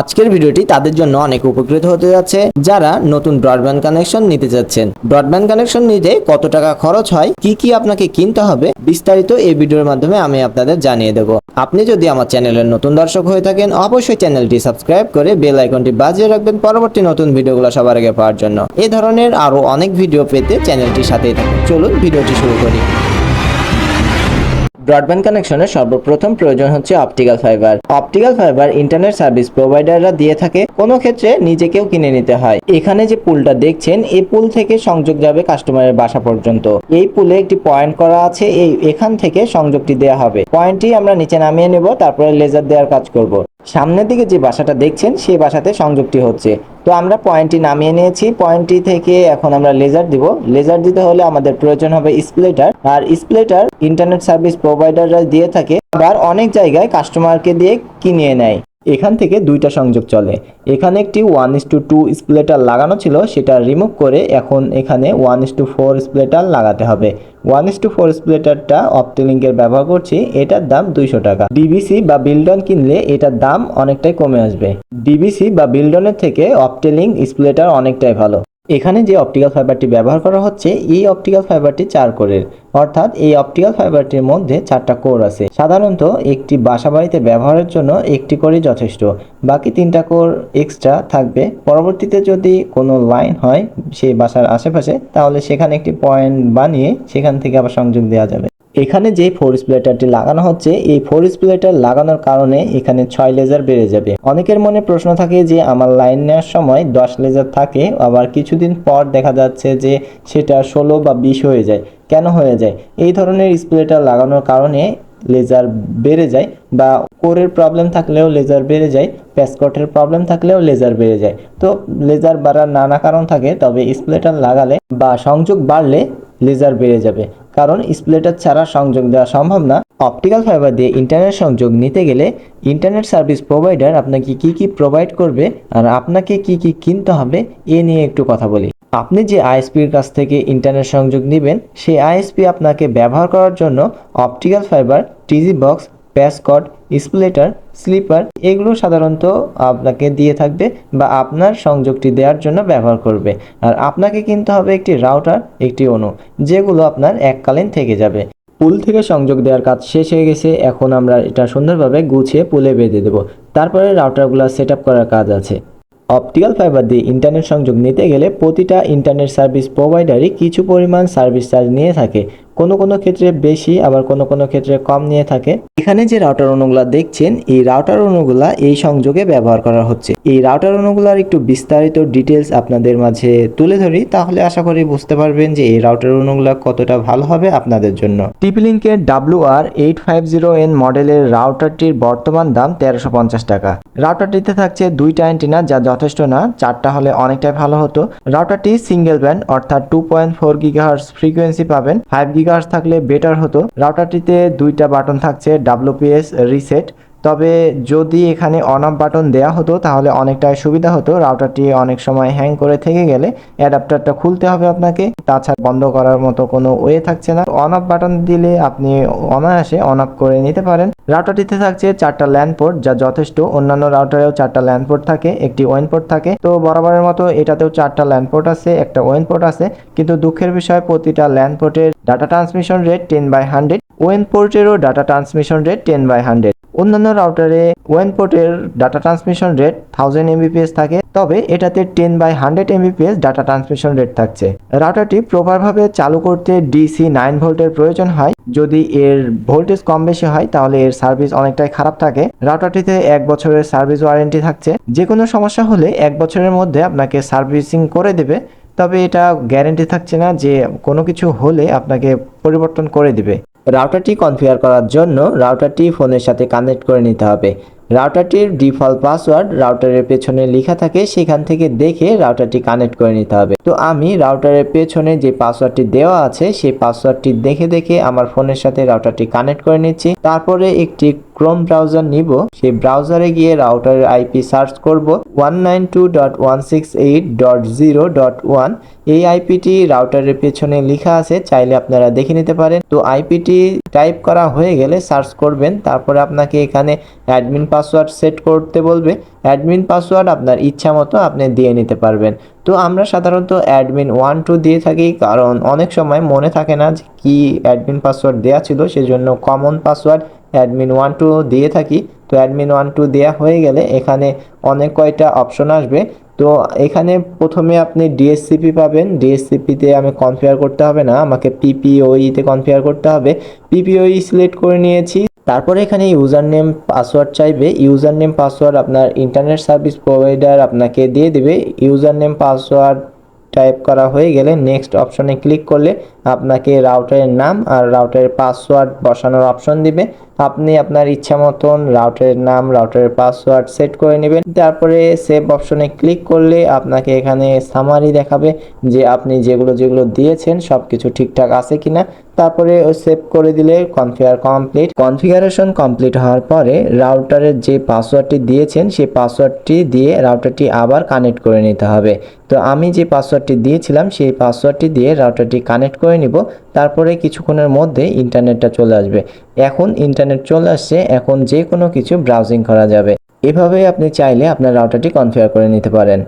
আজকের ভিডিওটি তাদের জন্য অনেক উপকৃত হতে যাচ্ছে যারা নতুন ব্রডব্যান্ড কানেকশন নিতে যাচ্ছেন। ব্রডব্যান্ড কানেকশন নিতে কত টাকা খরচ হয়, কি কি আপনাকে কিনতে হবে, বিস্তারিত এই ভিডিওর মাধ্যমে আমি আপনাদের জানিয়ে দেব। আপনি যদি আমার চ্যানেলের নতুন দর্শক হয়ে থাকেন, অবশ্যই চ্যানেলটি সাবস্ক্রাইব করে বেল আইকনটি বাজিয়ে রাখবেন পরবর্তী নতুন ভিডিওগুলো সবার আগে পাওয়ার জন্য। এ ধরনের আরও অনেক ভিডিও পেতে চ্যানেলটির সাথেই থাকুন। চলুন ভিডিওটি শুরু করি। ব্রডব্যান্ড কানেকশনের সর্বপ্রথম প্রয়োজন হচ্ছে optical fibre optical fibre internet service প্রোভাইডাররা দিয়ে থাকে, কোনো ক্ষেত্রে নিজেকেও কিনে নিতে হয়। এখানে যে পুলটা দেখছেন এই পুল থেকে সংযোগ যাবে কাস্টমারের বাসা পর্যন্ত। এই পুলে একটি পয়েন্ট করা আছে, এই, এখান থেকে সংযোগটি দেওয়া হবে। পয়েন্টটি আমরা নিচে নামিয়ে নেব, তারপরে লেজার দেওয়ার কাজ করব। সামনের দিকে যে বাসাটা দেখছেন, সেই বাসাতে সংযোগটি হচ্ছে। তো আমরা পয়েন্টটি নামিয়ে নিয়েছি। পয়েন্টটি থেকে এখন আমরা লেজার দিব। লেজার দিতে হলে আমাদের প্রয়োজন হবে স্প্লেটার। আর স্প্লেটার ইন্টারনেট সার্ভিস প্রোভাইডাররা দিয়ে থাকে। আবার অনেক জায়গায় কাস্টমারকে দিয়ে কিনিয়ে নেয়। এখান থেকে দুইটা সংযোগ চলে। এখানে একটি one is to two splitter লাগানো ছিল, সেটা রিমুভ করে এখন এখানে one is to four splitter লাগাতে হবে। ওয়ান ইস টু ফোর স্প্লেটারটা অপটিলিঙ্কের ব্যবহার করছি, এটার দাম দুইশো টাকা। ডিবিসি বা বিল্ডন কিনলে এটার দাম অনেকটাই কমে আসবে। ডিবিসি বা বিল্ডনের থেকে অপটেলিং স্প্লেটার অনেকটাই ভালো। এখানে যে অপটিক্যাল ফাইবারটি ব্যবহার করা হচ্ছে, এই অপটিক্যাল ফাইবারটি চার কোরের। অর্থাৎ এই অপটিক্যাল ফাইবারটির মধ্যে চারটা কোর আছে। সাধারণত একটি বাসা বাড়িতে ব্যবহারের জন্য একটি কোরই যথেষ্ট। বাকি তিনটা কোর এক্সট্রা থাকবে। পরবর্তীতে যদি কোনো লাইন হয় সেই বাসার আশেপাশে, তাহলে সেখানে একটি পয়েন্ট বানিয়ে সেখান থেকে আবার সংযোগ দেওয়া যাবে। এখানে যে ফোর স্প্লেটারটি লাগানো হচ্ছে, এই ফোর স্প্লেটার লাগানোর কারণে এখানে ছয় লেজার বেড়ে যাবে। অনেকের মনে প্রশ্ন থাকে যে, আমার লাইন নেওয়ার সময় দশ লেজার থাকে, আবার কিছুদিন পর দেখা যাচ্ছে যে সেটা ষোলো বা বিশ হয়ে যায়। কেন হয়ে যায়? এই ধরনের স্প্লেটার লাগানোর কারণে লেজার বেড়ে যায় বা কোরের প্রবলেম থাকলেও লেজার বেড়ে যায় প্যাসকটের প্রবলেম থাকলেও লেজার বেড়ে যায়। তো লেজার বাড়ার নানা কারণ থাকে, তবে স্প্লেটার লাগালে বা সংযোগ বাড়লে লেজার বেড়ে যাবে। কারণ স্প্লেটার ছাড়া সংযোগ দেওয়া সম্ভব না। অপটিক্যাল ফাইবার দিয়ে ইন্টারনেট সংযোগ নিতে গেলে ইন্টারনেট সার্ভিস প্রোভাইডার আপনাকে কি কি প্রোভাইড করবে আর আপনাকে কি কি কিনতে হবে, এ নিয়ে একটু কথা বলি। আপনি যে আইএসপির কাছ থেকে ইন্টারনেট সংযোগ নেবেন, সেই আইএসপি আপনাকে ব্যবহার করার জন্য optical fibre, TJ box patch cord splitter sleeper, এগুলো সাধারণত আপনাকে দিয়ে থাকবে বা আপনার সংযোগটি দেওয়ার জন্য ব্যবহার করবে। আর আপনাকে কিনতে হবে একটি রাউটার, একটি অনু, যেগুলো আপনার এককালীন থেকে যাবে। পুল থেকে সংযোগ দেওয়ার কাজ শেষ হয়ে গেছে, এখন আমরা এটা সুন্দরভাবে গুছিয়ে পুলে বেঁধে দেবো। তারপরে রাউটারগুলো সেট করার কাজ আছে। অপটিক্যাল ফাইবার দিয়ে ইন্টারনেট সংযোগ নিতে গেলে প্রতিটা ইন্টারনেট সার্ভিস প্রোভাইডারই কিছু পরিমাণ সার্ভিস চার্জ নিয়ে থাকে। কোনো কোনো ক্ষেত্রে বেশি, আবার কোনো কোনো ক্ষেত্রে কম নিয়ে থাকে। এখানে যে রাউটার অনুগুলা দেখছেন, এই রাউটার অনুগুলা এই সংযোগে ব্যবহার করা হচ্ছে। এই রাউটার অনুগুলার একটু বিস্তারিত ডিটেলস আপনাদের মাঝে তুলে ধরি, তাহলে আশা করি বুঝতে পারবেন যে এই রাউটার অনুগুলা কতটা ভালো হবে আপনাদের জন্য। টিপিলিঙ্কের W R eight five zero N মডেলের রাউটারটির বর্তমান দাম তেরোশো পঞ্চাশ টাকা। রাউটারটিতে থাকছে দুইটা অ্যান্টিনা যা যথেষ্ট না, চারটা হলে অনেকটাই ভালো হতো। রাউটারটি সিঙ্গেল ব্যান্ড অর্থাৎ two point four gigahertz frequency পাবেন ফাইভ গিগাহার্স থাকলে বেটার হতো। রাউটারটিতে দুইটা বাটন থাকছে ডাব্লিউপিএস রিসেট তবে যদি এখানে অন অফ বাটন দেওয়া হতো, তাহলে অনেকটাই সুবিধা হতো। রাউটারটি অনেক সময় হ্যাং করে থেকে গেলে অ্যাডাপ্টারটা খুলতে হবে আপনাকে। তাছাড়া বন্ধ করার মতো কোনো ওয়ে থাকছে না। অন অফ বাটন দিলে আপনি অনায়াসে অন অফ করে নিতে পারেন। রাউটারটিতে থাকছে চারটা ল্যান্ড পোর্ট যা যথেষ্ট। অন্যান্য রাউটারেও চারটা ল্যান্ড পোর্ট থাকে, একটি ওয়েন পোর্ট থাকে। তো বরাবরের মতো এটাতেও চারটা ল্যান্ড পোর্ট আছে, একটা ওয়েন পোর্ট আছে। কিন্তু দুঃখের বিষয়, প্রতিটা ল্যান্ড পোর্টের data transmission rate ten by hundred when পোর্টেরও data transmission rate ten by hundred অন্যান্য রাউটারে ওয়েন পোর্টের data transmission rate thousand Mbps থাকে, তবে এটাতে ten by hundred Mbps data transmission rate থাকছে। রাউটারটি প্রপারভাবে চালু করতে ডিসি নাইন ভোল্টের প্রয়োজন হয়। যদি এর ভোল্টেজ কম বেশি হয়, তাহলে এর সার্ভিস অনেকটাই খারাপ থাকে। রাউটারটিতে এক বছরের সার্ভিস ওয়ারেন্টি থাকছে। যে কোনো সমস্যা হলে এক বছরের মধ্যে আপনাকে সার্ভিসিং করে দেবে, তবে এটা গ্যারেন্টি থাকছে না যে কোনো কিছু হলে আপনাকে পরিবর্তন করে দিবে। রাউটারটি কনফিগার করার জন্য রাউটারটি ফোনের সাথে কানেক্ট করে নিতে হবে। রাউটারটির ডিফল্ট পাসওয়ার্ড রাউটারের পেছনে লেখা থাকে, সেখান থেকে দেখে রাউটারটি কানেক্ট করে নিতে হবে। তো আমি রাউটারের পেছনে যে পাসওয়ার্ডটি দেওয়া আছে, সেই পাসওয়ার্ডটি দেখে দেখে আমার ফোনের সাথে রাউটারটি কানেক্ট করে নিচ্ছি। তারপরে একটি ক্রোম ব্রাউজার নিব। সেই ব্রাউজারে গিয়ে রাউটারের আইপি সার্চ করব। One nine two dot one six eight dot zero dot one এই আইপিটি রাউটারের পেছনে লেখা আছে, চাইলে আপনারা দেখে নিতে পারেন। তো আইপিটি টাইপ করা হয়ে গেলে সার্চ করবেন, তারপরে আপনাকে এখানে অ্যাডমিন পাসওয়ার্ড সেট করতে বলবে। অ্যাডমিন পাসওয়ার্ড আপনার ইচ্ছা মতো আপনি দিয়ে নিতে পারবেন। তো আমরা সাধারণত অ্যাডমিন ওয়ান টু দিয়ে থাকি, কারণ অনেক সময় মনে থাকে না যে কী অ্যাডমিন পাসওয়ার্ড দেওয়া ছিল, সেজন্য common password admin one two দিয়ে থাকি। তো অ্যাডমিন ওয়ান টু দেওয়া হয়ে গেলে এখানে অনেক কয়টা অপশন আসবে। তো এখানে প্রথমে আপনি ডিএসসিপি পাবেন। ডিএসসিপিতে আমি কনফিগার করতে হবে না, আমাকে পিপিওইতে কনফিগার করতে হবে। পিপিওই সিলেক্ট করে নিয়েছি। তারপরে এখানে ইউজার নেম পাসওয়ার্ড চাইবে। ইউজার নেম পাসওয়ার্ড আপনার ইন্টারনেট সার্ভিস প্রোভাইডার আপনাকে দিয়ে দেবে। ইউজার নেম পাসওয়ার্ড টাইপ করা হয়ে গেলে নেক্সট অপশনে ক্লিক করলে আপনাকে রাউটারের নাম আর রাউটারের পাসওয়ার্ড বসানোর অপশন দিবে। আপনি আপনার ইচ্ছা মতন রাউটারের নাম রাউটারের পাসওয়ার্ড সেট করে নেবেন। তারপরে সেভ অপশনে ক্লিক করলে আপনাকে এখানে সামারি দেখাবে যে আপনি যেগুলো যেগুলো দিয়েছেন সব কিছু ঠিকঠাক আছে কিনা। তারপরে সেভ করে দিলে কনফিগার কমপ্লিট কনফিগারেশন কমপ্লিট হওয়ার পরে রাউটারের যে পাসওয়ার্ডটি দিয়েছেন, সেই পাসওয়ার্ডটি দিয়ে রাউটারটি আবার কানেক্ট করে নিতে হবে। তো আমি যে পাসওয়ার্ডটি দিয়েছিলাম, সেই পাসওয়ার্ডটি দিয়ে রাউটারটি কানেক্ট করে নিব, তারপরে কিছুক্ষণের মধ্যে ইন্টারনেটটা চলে আসবে। এখন ইন্টারনেট চলে আসছে, এখন যে কোনো কিছু ব্রাউজিং করা যাবে। এভাবে আপনি চাইলে আপনার রাউটারটি কনফিগার করে নিতে পারেন।